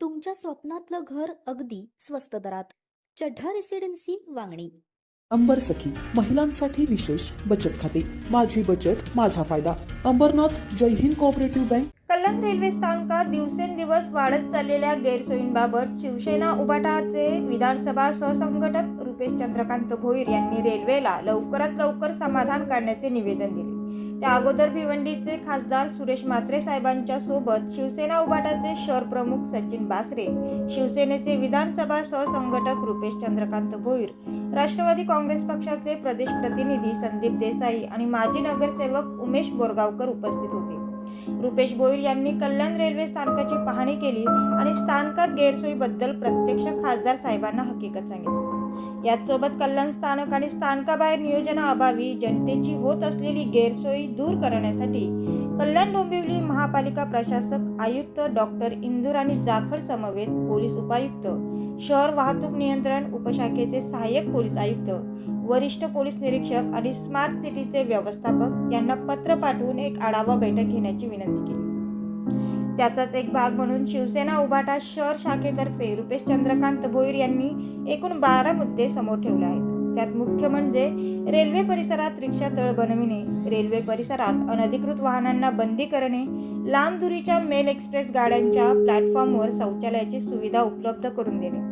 तुमच्या स्वप्नातलं घर अगदी स्वस्त दरात. चढ्ढा रेसिडेन्सी वांगणी. अंबर सखी महिलांसाठी विशेष बचत खाते. माझी बचत माझा फायदा. Ambernath Jai Hind cooperative bank Kalyan railway स्थानकात दिवसेंदिवस वाढत चाललेल्या गैरसोयींबाबत शिवसेना उभाटाचे विधानसभा सहसंघटक रुपेश चंद्रकांत भोईर यांनी रेल्वेला लवकरात लवकर समाधान काढण्याचे निवेदन दिले. त्या अगोदर भिवंडीचे खासदार सुरेश म्हात्रे साहेबांच्या सोबत शिवसेना उभाटाचे शहर प्रमुख सचिन बासरे शिवसेनेचे विधानसभा सहसंघटक रुपेश चंद्रकांत भोईर राष्ट्रवादी काँग्रेस पक्षाचे प्रदेश प्रतिनिधी संदीप देसाई आणि माजी नगरसेवक उमेश बोरगावकर उपस्थित होते. रुपेश भोईर यांनी कल्याण रेल्वे स्थानकाची पाहणी केली आणि स्थानकात गैरसोयीबद्दल प्रत्यक्ष खासदार साहेबांना हकीकत सांगितली. याचसोबत कल्याण स्थानक आणि स्थानकाबाहेर नियोजनाअभावी जनतेची होत असलेली गैरसोयी दूर करण्यासाठी कल्याण डोंबिवली महापालिका प्रशासक आयुक्त डॉक्टर इंदुराणी जाखड समवेत पोलीस उपायुक्त शहर वाहतूक नियंत्रण उपशाखेचे सहाय्यक पोलीस आयुक्त वरिष्ठ पोलीस निरीक्षक आणि स्मार्ट सिटीचे व्यवस्थापक यांना पत्र पाठवून एक आढावा बैठक घेण्याची विनंती केली. त्याचाच एक भाग म्हणून शिवसेना उभाटा शहर शाखेतर्फे रुपेश चंद्रकांत भोईर यांनी एकूण बारा मुद्दे समोर ठेवले आहेत. त्यात मुख्य म्हणजे रेल्वे परिसरात रिक्षा तळ बनविणे रेल्वे परिसरात अनधिकृत वाहनांना बंदी करणे लांब दुरीच्या मेल एक्सप्रेस गाड्यांच्या प्लॅटफॉर्मवर शौचालयाची सुविधा उपलब्ध करून देणे.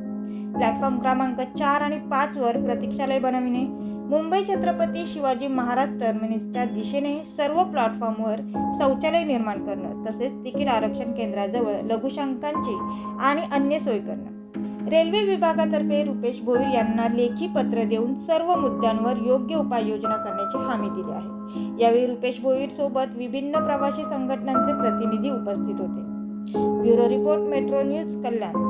प्लॅटफॉर्म क्रमांक चार आणि पाच वर प्रतीक्षालय बनविणे. मुंबई छत्रपती शिवाजी महाराज टर्मिनसच्या दिशेने सर्व प्लॅटफॉर्मवर शौचालय निर्माण करणं तसेच तिकीट आरक्षण केंद्राजवळ लघुशंकांची आणि अन्य सोय करणं. रेल्वे विभागातर्फे रुपेश भोईर यांना लेखी पत्र देऊन सर्व मुद्द्यांवर योग्य उपाययोजना करण्याची हमी दिली आहे. यावेळी रुपेश भोईर सोबत विभिन्न प्रवासी संघटनांचे प्रतिनिधी उपस्थित होते. Bureau report metro news Kalyan.